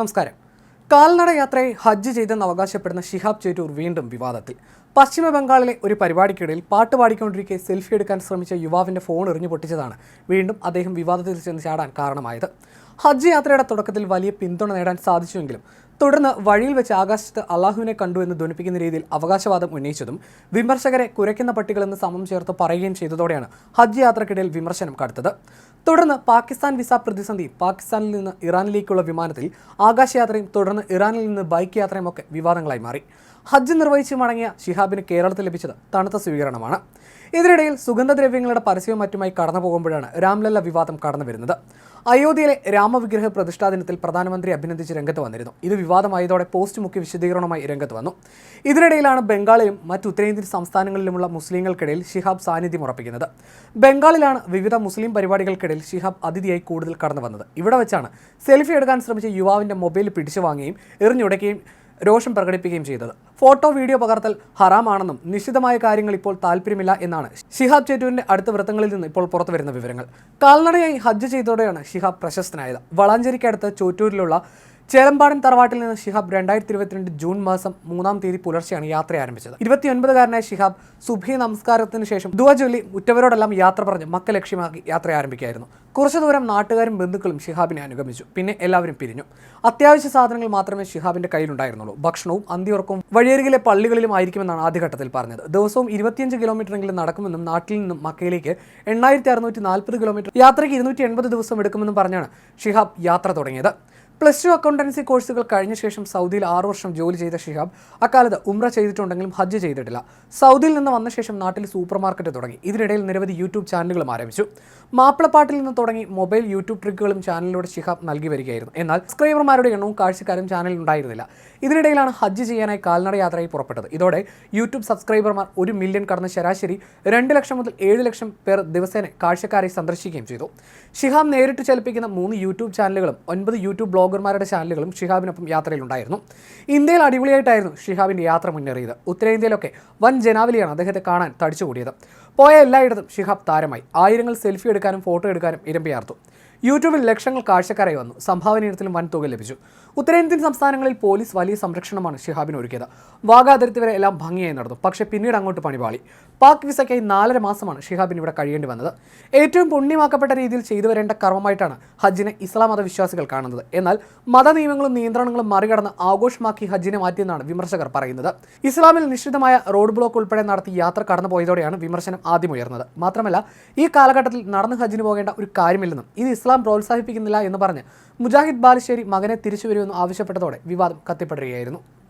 നമസ്കാരം. കാൽനട യാത്രയെ ഹജ്ജ് ചെയ്തെന്ന് അവകാശപ്പെടുന്ന ഷിഹാബ് ചേറ്റൂർ വീണ്ടും വിവാദത്തിൽ. പശ്ചിമ ബംഗാളിലെ ഒരു പരിപാടിക്കിടയിൽ പാട്ട് പാടിക്കൊണ്ടിരിക്കെ സെൽഫി എടുക്കാൻ ശ്രമിച്ച യുവാവിന്റെ ഫോൺ എറിഞ്ഞു പൊട്ടിച്ചതാണ് വീണ്ടും അദ്ദേഹം വിവാദത്തിൽ ചെന്ന് ചാടാൻ കാരണമായത്. ഹജ്ജ് യാത്രയുടെ തുടക്കത്തിൽ വലിയ പിന്തുണ നേടാൻ സാധിച്ചുവെങ്കിലും തുടർന്ന് വഴിയിൽ വെച്ച് ആകാശത്ത് അള്ളാഹുവിനെ കണ്ടു എന്ന് ധ്വനിപ്പിക്കുന്ന രീതിയിൽ അവകാശവാദം ഉന്നയിച്ചതും വിമർശകരെ കുരയ്ക്കുന്ന പട്ടികളെന്ന് സമം ചേർത്ത് പറയുകയും ചെയ്തതോടെയാണ് ഹജ്ജ് യാത്രക്കിടയിൽ വിമർശനം കടുത്തത്. തുടർന്ന് പാകിസ്ഥാൻ വിസ പ്രതിസന്ധി പാകിസ്ഥാനിൽ നിന്ന് ഇറാനിലേക്കുള്ള വിമാനത്തിൽ ആകാശയാത്രയും തുടർന്ന് ഇറാനിൽ നിന്ന് ബൈക്ക് യാത്രയും ഒക്കെ വിവാദങ്ങളായി മാറി. ഹജ്ജ് നിർവഹിച്ച് മടങ്ങിയ ഷിഹാബിന് കേരളത്തിൽ ലഭിച്ചത് തണുത്ത സ്വീകരണമാണ്. ഇതിനിടയിൽ സുഗന്ധദ്രവ്യങ്ങളുടെ പരസ്യവും മറ്റുമായി കടന്നു പോകുമ്പോഴാണ് രാംലല്ല വിവാദം കടന്നു വരുന്നത് അയോധ്യയിലെ രാമവിഗ്രഹ പ്രതിഷ്ഠാ ദിനത്തിൽ പ്രധാനമന്ത്രി അഭിനന്ദിച്ച് രംഗത്ത് വന്നിരുന്നു. ഇത് വിവാദമായതോടെ പോസ്റ്റ് മുഖ്യ വിശദീകരണവുമായി രംഗത്ത് വന്നു. ഇതിനിടയിലാണ് ബംഗാളിലും മറ്റ് ഉത്തരേന്ത്യൻ സംസ്ഥാനങ്ങളിലുമുള്ള മുസ്ലിങ്ങൾക്കിടയിൽ ഷിഹാബ് സാന്നിധ്യം ഉറപ്പിക്കുന്നത്. ബംഗാളിലാണ് വിവിധ മുസ്ലിം പരിപാടികൾക്കിടയിൽ ഷിഹാബ് അതിഥിയായി കൂടുതൽ കടന്നു വന്നത് ഇവിടെ വെച്ചാണ് സെൽഫി എടുക്കാൻ ശ്രമിച്ച യുവാവിന്റെ മൊബൈൽ പിടിച്ചു വാങ്ങുകയും എറിഞ്ഞുടയ്ക്കുകയും രോഷം പ്രകടിപ്പിക്കുകയും ചെയ്തത്. ഫോട്ടോ വീഡിയോ പകർത്തൽ ഹറാമാണെന്നും നിശ്ചിതമായ കാര്യങ്ങൾ ഇപ്പോൾ താല്പര്യമില്ല എന്നാണ് ഷിഹാബ് ചേറ്റൂരിന്റെ അടുത്ത വൃത്തങ്ങളിൽ നിന്ന് ഇപ്പോൾ പുറത്തു വരുന്ന വിവരങ്ങൾ. കാൽനടയായി ഹജ്ജ് ചെയ്തതോടെയാണ് ഷിഹാബ് പ്രശസ്തനായത്. വളാഞ്ചേരിക്കടുത്ത് ചോറ്റൂരിലുള്ള ചേലമ്പാടൻ തറവാട്ടിൽ നിന്ന് ഷിഹാബ് രണ്ടായിരത്തി ഇരുപത്തിരണ്ട് ജൂൺ മാസം മൂന്നാം തീയതി പുലർച്ചെയാണ് യാത്ര ആരംഭിച്ചത്. ഇരുപത്തിയൊൻപതുകാരനായ ഷിഹാബ് സുബഹി നമസ്കാരത്തിന് ശേഷം ദുവ ഉറ്റവരോടെല്ലാം യാത്ര പറഞ്ഞ് മക്ക ലക്ഷ്യമാക്കി യാത്ര ആരംഭിക്കുകയായിരുന്നു. കുറച്ചു ദൂരം നാട്ടുകാരും ബന്ധുക്കളും ഷിഹാബിനെ അനുഗമിച്ചു. പിന്നെ എല്ലാവരും പിരിഞ്ഞു. അത്യാവശ്യ സാധനങ്ങൾ മാത്രമേ ഷിഹാബിന്റെ കയ്യിലുണ്ടായിരുന്നുള്ളൂ. ഭക്ഷണവും അന്തിയുറക്കവും വഴിയരികിലെ പള്ളികളിലും ആയിരിക്കുമെന്നാണ് ആദ്യഘട്ടത്തിൽ പറഞ്ഞത്. ദിവസവും ഇരുപത്തിയഞ്ച് കിലോമീറ്ററെങ്കിലും നടക്കുമെന്നും നാട്ടിൽ നിന്നും മക്കയിലേക്ക് എണ്ണായിരത്തി അറുന്നൂറ്റി നാൽപ്പത് കിലോമീറ്റർ യാത്രയ്ക്ക് ഇരുന്നൂറ്റി എൺപത് ദിവസം എടുക്കുമെന്നും പറഞ്ഞാണ് ഷിഹാബ് യാത്ര തുടങ്ങിയത്. പ്ലസ് ടു അക്കൗണ്ടൻസി കോഴ്സുകൾ കഴിഞ്ഞ ശേഷം സൗദിയിൽ ആറു വർഷം ജോലി ചെയ്ത ഷിഹാബ് അക്കാലത്ത് ഉംറ ചെയ്തിട്ടുണ്ടെങ്കിലും ഹജ്ജ് ചെയ്തിട്ടില്ല. സൗദിയിൽ നിന്ന് വന്ന ശേഷം നാട്ടിൽ സൂപ്പർ മാർക്കറ്റ് തുടങ്ങി. ഇതിനിടയിൽ നിരവധി യൂട്യൂബ് ചാനലുകളും ആരംഭിച്ചു. മാപ്പിളപ്പാട്ടിൽ നിന്ന് തുടങ്ങി മൊബൈൽ യൂട്യൂബ് ട്രിക്കുകളും ചാനലിലൂടെ ഷിഹാബ് നൽകി വരികയായിരുന്നു. എന്നാൽ സബ്സ്ക്രൈബർമാരുടെ എണ്ണവും കാഴ്ചക്കാരും ചാനലിൽ ഉണ്ടായിരുന്നില്ല. ഇതിനിടയിലാണ് ഹജ്ജ് ചെയ്യാനായി കാൽനട യാത്രയായി പുറപ്പെട്ടത്. ഇതോടെ യൂട്യൂബ് സബ്സ്ക്രൈബർമാർ ഒരു മില്യൺ കടന്ന ശരാശരി രണ്ട് ലക്ഷം മുതൽ ഏഴ് ലക്ഷം പേർ ദിവസേന കാഴ്ചക്കാരെ സന്ദർശിക്കുകയും ചെയ്തു. ഷിഹാബ് നേരിട്ട് ചലിപ്പിക്കുന്ന മൂന്ന് യൂട്യൂബ് ചാനലുകളും ഒൻപത് യൂട്യൂബ് ബ്ലോഗർമാരുടെ ചാനലുകളും ഷിഹാബിനൊപ്പം യാത്രയിലുണ്ടായിരുന്നു. ഇന്ത്യയിൽ അടിപൊളിയായിട്ടായിരുന്നു ഷിഹാബിന്റെ യാത്ര മുന്നേറിയത്. ഉത്തരേന്ത്യയിലൊക്കെ വൻ ജനാവലിയാണ് അദ്ദേഹത്തെ കാണാൻ തടിച്ചുകൂടിയത്. പോയ എല്ലായിടത്തും ഷിഹാബ് താരമായി. ആയിരങ്ങൾ സെൽഫി എടുക്കാനും ഫോട്ടോ എടുക്കാനും ഇരമ്പിയാർത്തു. യൂട്യൂബിൽ ലക്ഷങ്ങൾ കാഴ്ചക്കാരായി വന്നു. സംഭാവന ഇനത്തിലും വൻ തുക ലഭിച്ചു. ഉത്തരേന്ത്യൻ സംസ്ഥാനങ്ങളിൽ പോലീസ് വലിയ സംരക്ഷണമാണ് ഷിഹാബിന് ഒരുക്കിയത്. വാഗാ വരെ എല്ലാം ഭംഗിയായി നടന്നു. പക്ഷേ പിന്നീട് അങ്ങോട്ട് പണിപാളി. പാക് വിസയ്ക്കായി നാലര മാസമാണ് ഷിഹാബിന് ഇവിടെ കഴിയേണ്ടി വന്നത്. ഏറ്റവും പുണ്യമാക്കപ്പെട്ട രീതിയിൽ ചെയ്തു വരേണ്ട കർമ്മമായിട്ടാണ് ഹജ്ജിനെ ഇസ്ലാം മതവിശ്വാസികൾ കാണുന്നത്. എന്നാൽ മത നിയമങ്ങളും നിയന്ത്രണങ്ങളും മറികടന്ന് ആഘോഷമാക്കി ഹജ്ജിനെ മാറ്റിയെന്നാണ് വിമർശകർ പറയുന്നത്. ഇസ്ലാമിൽ നിശ്ചിതമായ റോഡ് ബ്ലോക്ക് ഉൾപ്പെടെ നടത്തി യാത്ര കടന്നുപോയതോടെയാണ് വിമർശനം ആദ്യം ഉയർന്നത്. മാത്രമല്ല ഈ കാലഘട്ടത്തിൽ നടന്ന് ഹജ്ജിന് പോകേണ്ട ഒരു കാര്യമില്ലെന്നും ഇത് ഇസ്ലാം പ്രോത്സാഹിപ്പിക്കുന്നില്ല എന്ന് പറഞ്ഞ് മുജാഹിദ് ബാലുശ്ശേരി മകനെ തിരിച്ചു വരുമെന്ന് ആവശ്യപ്പെട്ടതോടെ വിവാദം കത്തിപ്പടരുകയായിരുന്നു